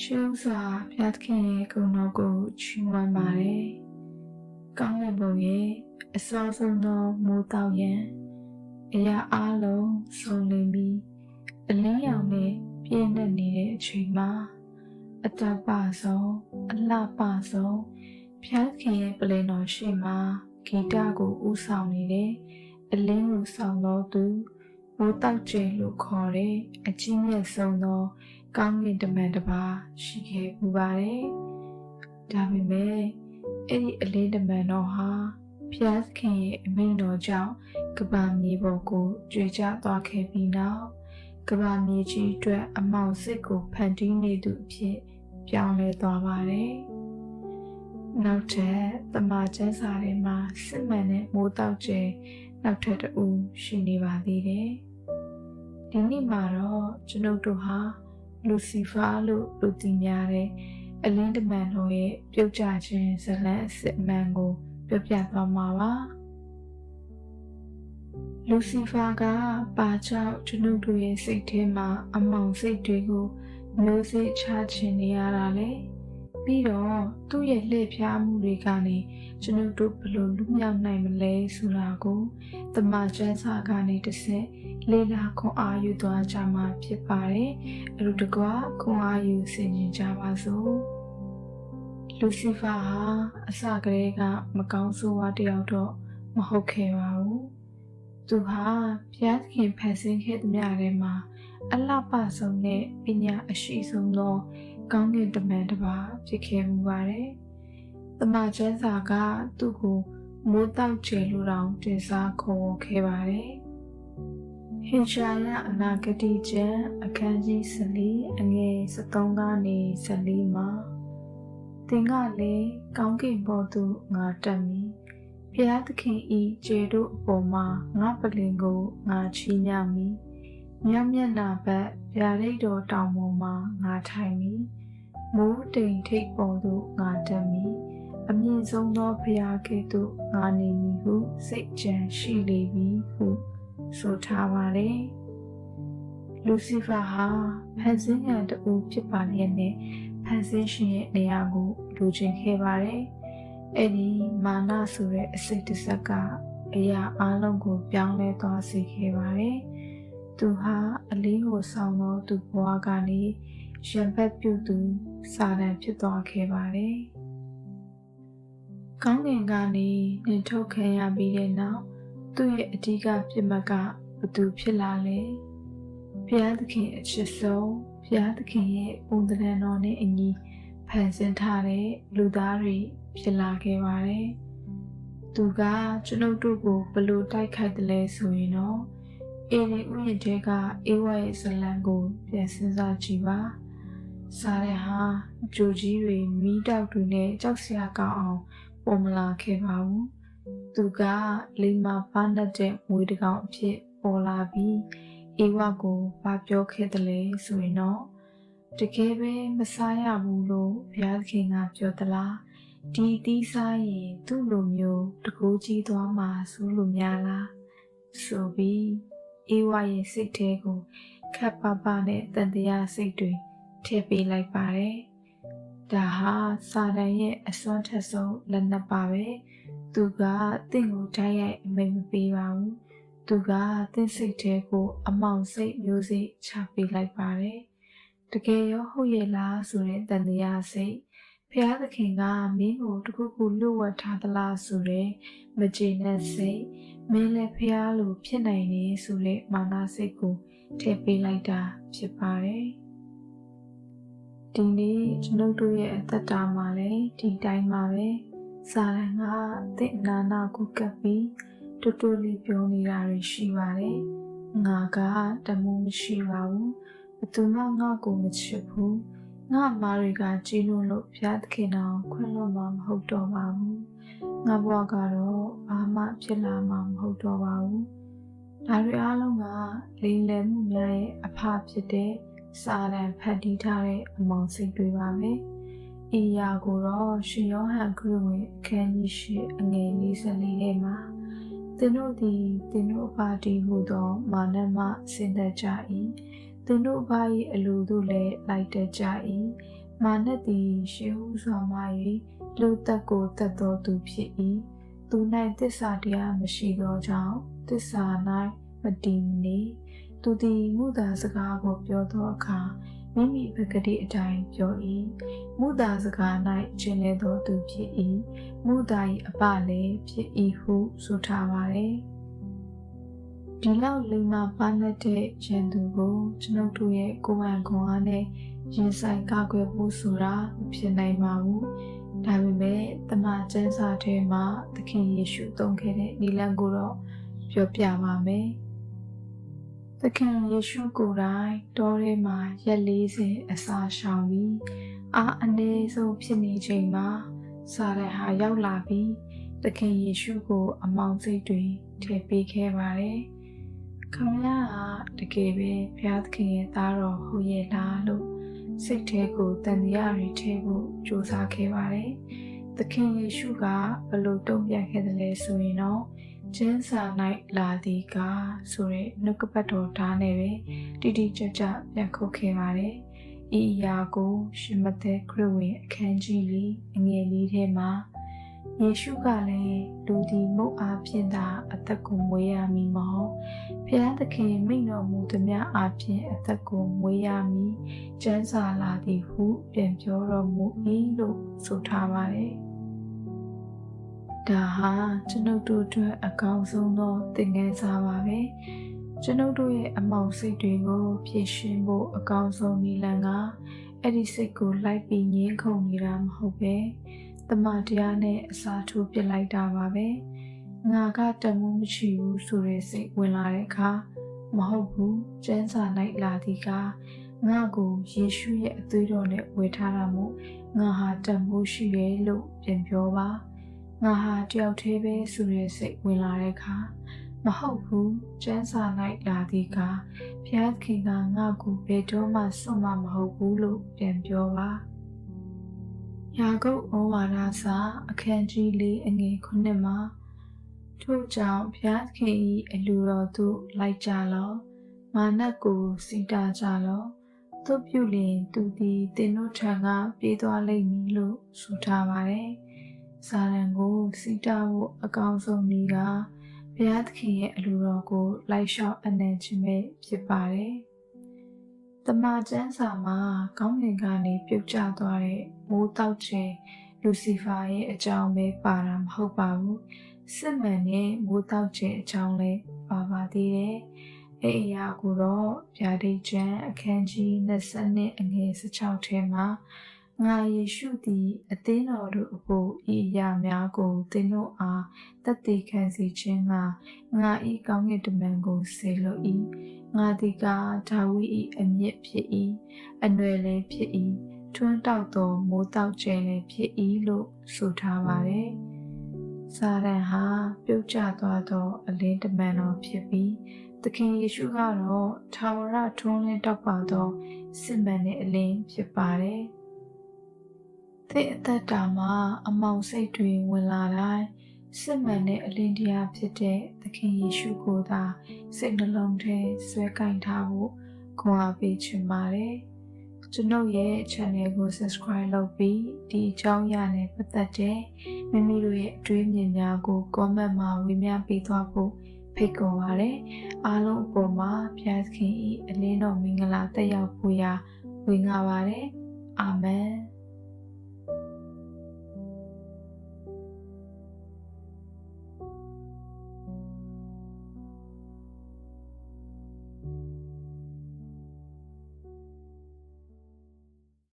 ရှုစွာဘုရားသခင်ရဲ့ဂုဏ်တော်ကိုချီးမွမ်းပါတယ်။ကောင်းကင်ဘုံရဲ့အစောဆုံးသောမိုးတောက်ရန်အရာအလုံးစုံလင်ပြီးအလင်းရောင်နဲ့ပြည့်နှက်နေတဲ့အချိန်မှာအတပဆုံးအလှပဆုံးဘုရားသခင်ရဲ့ပလင်တော်ရှိမှဂီတကိုဥဆောင်နေတဲ့အလင်းကိုဆောင်တော်သူမိုးတောက်ကျဲလို့ခေါ်တဲ့အကြီးမြတ်ဆုံးသော ကောင်းကင်တမန်တစ်ပါးရှိခဲ့ပူပါတယ်။ဒါပေမဲ့အဲ့ဒီအလင်းတမန်တော်ဟာဖျားသခင်ရဲ့အမိန့်တော်ကြောင့်ကဘာမြေပေါ်ကိုကြွေချသွားခဲ့ပြီးနောက်ကဘာမြေကြီးအတွက်အမောင်စစ်ကိုဖန်တီးနေသူအဖြစ်ပြောင်းလဲသွားပါတယ်။နောက်ထပ်တမန်ကျမ်းစာထဲမှာစစ်မှန်တဲ့မိုးတောက်ကျဲနောက်ထပ်တူရှိနေပါသေးတယ်။ဒီနေ့မှာတော့ကျွန်ုပ်တို့ဟာ လူစီဖာလို့လူသိများတဲ့အလင်းတမန်တော်ရဲ့ပြုတ်ကြခြင်းဇလန်အစစ်အမှန်ကိုပြောပြသွားမှာပါလူစီဖာကပါကြောင့်ကျွန်ုပ်တို့ရဲ့စိတ်ထဲမှာအမောင်စိတ်တွေကိုမျိုးစေ့ချခြင်းနေရတာလေ ပြီးတော့သူ့ရဲ့လှည့်ဖျားမှုတွေကနေကျွန်ုပ်တို့ဘယ်လိုလွတ်မြောက်နိုင်မလဲဆိုတာကိုတမန်ကျမ်းစာကနေတစ်ဆက်လေးလာခွန်အားယူသွားကြမှာဖြစ်ပါတယ်။အလူတကွာခွန်အားယူဆင်ခြင်ကြပါစို့။လူစီဖာဟာအစကတည်းကမကောင်းဆိုးဝါးတယောက်တော့မဟုတ်ခဲ့ပါဘူး။သူဟာဘုရားသခင်ဖန်ဆင်းခဲ့သမျှထဲမှာအလှပဆုံးနဲ့ပညာအရှိဆုံးသော ကောင်းကင်တမန်တစ်ပါးဖြစ်ခဲ့မှုပါတယ်။တမန်ကျမ်းစာကသူ့ကိုမိုးတောက်ကျဲလိုတောင်တင်စားခေါ်ဝေါ်ခဲ့ပါတယ်။ဟင်ရှာယအနာဂတိကျမ်းအခန်းကြီး14အငယ်73ကနေ14မှာသင်ကလည်းကောင်းကင်ဘောသို့ငါတက်မည်ဖျားသခင်ဤခြေတို့အပေါ်မှာငါပလင်ကိုငါချီးမြှောက်မည် မြတ်မျက်နာဘက်ဗျာဒိတ်တော်တောင်ပေါ်မှာငါထိုင်မည်မိုးတိမ်ထိပ်ပေါ်သို့ငါတက်မည်အမြင့်ဆုံးသောဖျားကဲ့သို့ငါနေမည်ဟုစိတ်ကြံရှိလေပြီဟုဆိုထားပါတယ်လူစီဖာဟာဖန်ဆင်းရန်တူဖြစ်ပါလျက်နဲ့ဖန်ဆင်းရှင်ရဲ့နေရာကိုလူချင်းခဲ့ပါတယ်အဲ့ဒီမာနဆိုတဲ့အစိတ်တဆက်ကအရာအလုံးကိုပြောင်းလဲသွားစေခဲ့ပါတယ် သူဟာအလင်းကိုဆောင်တော့သူဘဝကနေရံဖက်ပြုသူစာတန်ဖြစ်သွားခဲ့ပါတယ်ကောင်းကင်ကနေနှင်ထုတ်ခံရပြီးတဲ့နောက်သူ့ရဲ့အဓိကပြစ်မှတ်ကဘသူဖြစ်လာလဲဘုရားသခင်အချစ်ဆုံးဘုရားသခင်ရဲ့ပုံသဏ္ဍာန်တော်နဲ့အညီဖန်ဆင်းထားတဲ့လူသားတွေဖြစ်လာခဲ့ပါတယ်သူကကျွန်ုပ်တို့ကိုဘလို့တိုက်ခိုက်တယ်လဲဆိုရင်တော့ အေရီဥယျာဉ်တဲကအေဝါရဲ့ဇလံကိုပြန်စဉ်းစားကြည့်ပါစားတဲ့ဟာကြိုကြီးတွေမီးတောက်တွေနဲ့ကြောက်စရာကောင်းအောင်ပုံမလာခဲ့ပါဘူးသူကလိမ္မာပါနှက်တဲ့မွေးတကောင်အဖြစ်ပေါ်လာပြီးအေဝါကိုဘာပြောခဲ့တယ်လဲဆိုရင်တော့တကယ်ပဲမစားရဘူးလို့ဘုရားသခင်ကပြောသလားဒီတီးစားရင်သူ့လိုမျိုးတကူကြီးသွားမှာဆိုလို့များလားဆိုပြီး အေဝါရဲ့စိတ်ထဲကိုခပ်ပပနဲ့တန်တရားစိတ်တွေထည့်ပေးလိုက်ပါတယ်ဒါဟာစာတန်ရဲ့အစွမ်းထက်ဆုံးလက်နက်ပါပဲ။သူကတင့်ကိုတိုက်ရိုက်အမိန်မပေးပါဘူး။သူကတင့်စိတ်ထဲကိုအမောင်စိတ်မျိုးစိတ်ချပေးလိုက်ပါတယ်။တကယ်ရောဟုတ်ရဲ့လားဆိုတဲ့တန်တရားစိတ် ဖျားသခင်ကမင်းကိုတခုခုလွတ်ဝတ်ထားသလားဆိုတဲ့မကျေနပ်စိတ်မင်းလည်းဖျားလိုဖြစ်နိုင်နေဆိုတဲ့မာနစိတ်ကိုထည့်ပေးလိုက်တာဖြစ်ပါတယ်။ဒီနေ့ကျွန်ုပ်တို့ရဲ့အသက်တာမှာလည်းဒီတိုင်းပါပဲ။စာရန်ကတင့်နာနာကိုကပ်ပြီးတူတူလေးပြောနေတာတွေရှိပါတယ်။ငါကတမှုမရှိပါဘူး။ဘသူမှငါ့ကိုမချစ်ဘူး။ ငါအမားတွေကကြီးလို့လို့ဖျားသခင်တော်ခွင့်လွှတ်မှာမဟုတ်တော့ပါဘူး။ငါဘဝကတော့ဘာမှဖြစ်လာမှာမဟုတ်တော့ပါဘူး။ဒါတွေအားလုံးကလိမ်လည်မှုများရဲ့အဖဖြစ်တဲ့စာရန်ဖန်တီးထားတဲ့အမောင်စိတ်တွေပါပဲ။ဤရာကိုတော့ရှင်ယောဟန်ခရစ်ဝင်အခန်းကြီးရှိအငယ်44ထဲမှာသင်တို့သည်သင်တို့ဘာတီဟုသောမာနမဆင်းသက်ကြ၏ သင်တို့ဘာ၏အလိုတို့လည်းလိုက်တတ်ကြ၏မာနသည်ရှေးဟုစွာမှ၍လူသက်ကိုတတ်တော်သူဖြစ်၏သူ၌သစ္စာတရားမရှိသောကြောင့်သစ္စာ၌မတည်မနေသူသည်မူသာစကားကိုပြောသောအခါမိမိပကတိအတိုင်းပြော၏မူသာစကား၌ကျင်လေသောသူဖြစ်၏မူသာ၏အပလည်းဖြစ်၏ဟုဆိုထားပါတယ် ဒီလောက်လိမ္မာပါနဲ့တဲ့ရန်သူကိုကျွန်ုပ်တို့ရဲ့ကိုယ်ပိုင်ခွန်အားနဲ့ရင်ဆိုင်ကာကွယ်ဖို့ဆိုတာမဖြစ်နိုင်ပါဘူး။ဒါပေမဲ့တမန်ကျမ်းစာထဲမှာသခင်ယေရှုသုံးခဲ့တဲ့နိလန်ကိုတော့ပြောပြပါမယ်။သခင်ယေရှုကိုယ်တိုင်တောထဲမှာရက်40အစာရှောင်ပြီးအာအနည်းဆုံးဖြစ်နေချိန်မှာစာရဟာရောက်လာပြီးသခင်ယေရှုကို အမောင်စိတ်တွေထည့်ပေးခဲ့ပါတယ်။ ခမရကတကယ်ပဲဘုရားသခင်ရဲ့သားတော်ဟုတ်ရဲ့လားလို့စိတ်ထဲကိုတန်တရားတွေထဲဖို့ကြိုးစားခဲ့ပါတယ်။သခင်ယေရှုကဘလို့တုံ့ပြန်ခဲ့တယ်လဲဆိုရင်တော့ကျင်းစာ၌လာသည်ကဆိုတဲ့နှုတ်ကပတ်တော်ဓာတ်နဲ့ပဲတိတိကျကျပြန်ခုတ်ခဲ့ပါတယ်။ဤအရာကို ရှင်မသက်ခရစ်ဝင်အခန်းကြီးလေးအငယ်လေးထဲမှာ ယေရှုကလည်းလူဒီမုတ်အားဖြင့်သာအသက်ကိုမွေးရမည်မဟုတ်ဘုရားသခင်မိန့်တော်မူသည်များအားဖြင့်အသက်ကိုမွေးရမည်ကျမ်းစာလာသည်ဟု ပြန်ပြောတော်မူ၏လို့ဆိုထားပါတယ်ဒါဟာကျွန်ုပ်တို့အတွက်အကောင်းဆုံးသောသင်ခန်းစာပါပဲကျွန်ုပ်တို့ရဲ့အမောင်စိတ်တွေကိုဖြည့်ရှင်းဖို့အကောင်းဆုံးနည်းလမ်းကအဲ့ဒီစိတ်ကိုလိုက်ပြီးငင်းခုန်နေတာမဟုတ်ပဲ တမန်တရားနဲ့အစာထိုးပြစ်လိုက်တာပါပဲငါကတမှုမရှိဘူးဆိုတဲ့စိတ်ဝင်လာတဲ့အခါမဟုတ်ဘူးကျမ်းစာ၌လာသည်ကငါကိုယေရှုရဲ့အသွေးတော်နဲ့ဝေထားတာမို့ငါဟာတမှုရှိရဲ့လို့ပြန်ပြောပါငါဟာတယောက်တည်းပဲဆိုတဲ့စိတ်ဝင်လာတဲ့အခါမဟုတ်ဘူးကျမ်းစာ၌လာသည်ကဘုရားခင်ကငါ့ကိုဘယ်တော့မှစွန့်မမဟုတ်ဘူးလို့ပြန်ပြောပါ ယာကုပ်ဩဝါဒစာအခန်းကြီးလေးအငယ်ခုနှစ်မှာထို့ကြောင့်ဘုရားခင်၏အလိုတော်သို့လိုက်ကြလော့မာနကိုစီတာကြလော့သို့ပြုလျင်သူသည်တင်တို့ထံကပြေးသွားလိမ့်မည်လို့ဆိုထားပါတယ်စာရန်ကိုစီတာဖို့အကောင်းဆုံးနည်းကဘုရားသခင်ရဲ့အလိုတော်ကိုလိုက်လျှောက်အနံ့ခြင်းပဲဖြစ်ပါတယ် တမန်ကျမ်းစာမှာကောင်းကင်ကနေပြုတ်ကျသွားတဲ့မိုးတောက်ခြင်းလူစီဖာရဲ့အကြောင်းပဲပါတာမဟုတ်ပါဘူးစစ်မှန်တဲ့မိုးတောက်ခြင်းအကြောင်းလည်းပါပါသေးတယ်အဲ့အရာကိုတော့ဗျာဒိတ်ကျမ်းအခန်းကြီး20နှစ်အငယ်16ထဲမှာ ငါယေရှုသည်အသင်းတော်တို့အဖို့ဤအရာများကိုသင်တို့အားတတ်သိခံစေခြင်းကငါဤကောင်းကင်တမန်ကိုဆေလို၏ငါသည်ကဒါဝိ၏အမြင့်ဖြစ်၏အနွယ်လည်းဖြစ်၏ထွန်းတောက်သောမိုးတောက်ကျဲလည်းဖြစ်၏လို့ဆိုထားပါတယ်စာရန်ဟာပြုတ်ကျသွားသောအလင်းတမန်တော်ဖြစ်ပြီးသခင်ယေရှုကတော့ထာဝရထွန်းလင်းတောက်ပါသောစစ်မှန်တဲ့အလင်းဖြစ်ပါတယ်။ သင်အသက်တာမှာအမောင်စိတ်တွေဝင်လာတိုင်းစစ်မှန်တဲ့အလင်းတရားဖြစ်တဲ့သခင်ယေရှုကိုသာစိတ်နှလုံးထဲဆွဲကင်ထားဖို့ခွန်အားပေးချင်ပါတယ်။ကျွန်ုပ်ရဲ့ channel ကို subscribe လုပ်ပြီးဒီအကြောင်းအရာနဲ့ပတ်သက်တဲ့မိမိတို့ရဲ့အတွေးမြင်များကို comment မှာဝေမျှပေးသွားဖို့ဖိတ်ခေါ်ပါရယ်အားလုံးအပေါ်မှာဘုရားသခင်၏အလင်းတော်မင်္ဂလာတက်ရောက်ဖို့ရာဝင်ငါပါတယ်အာမင်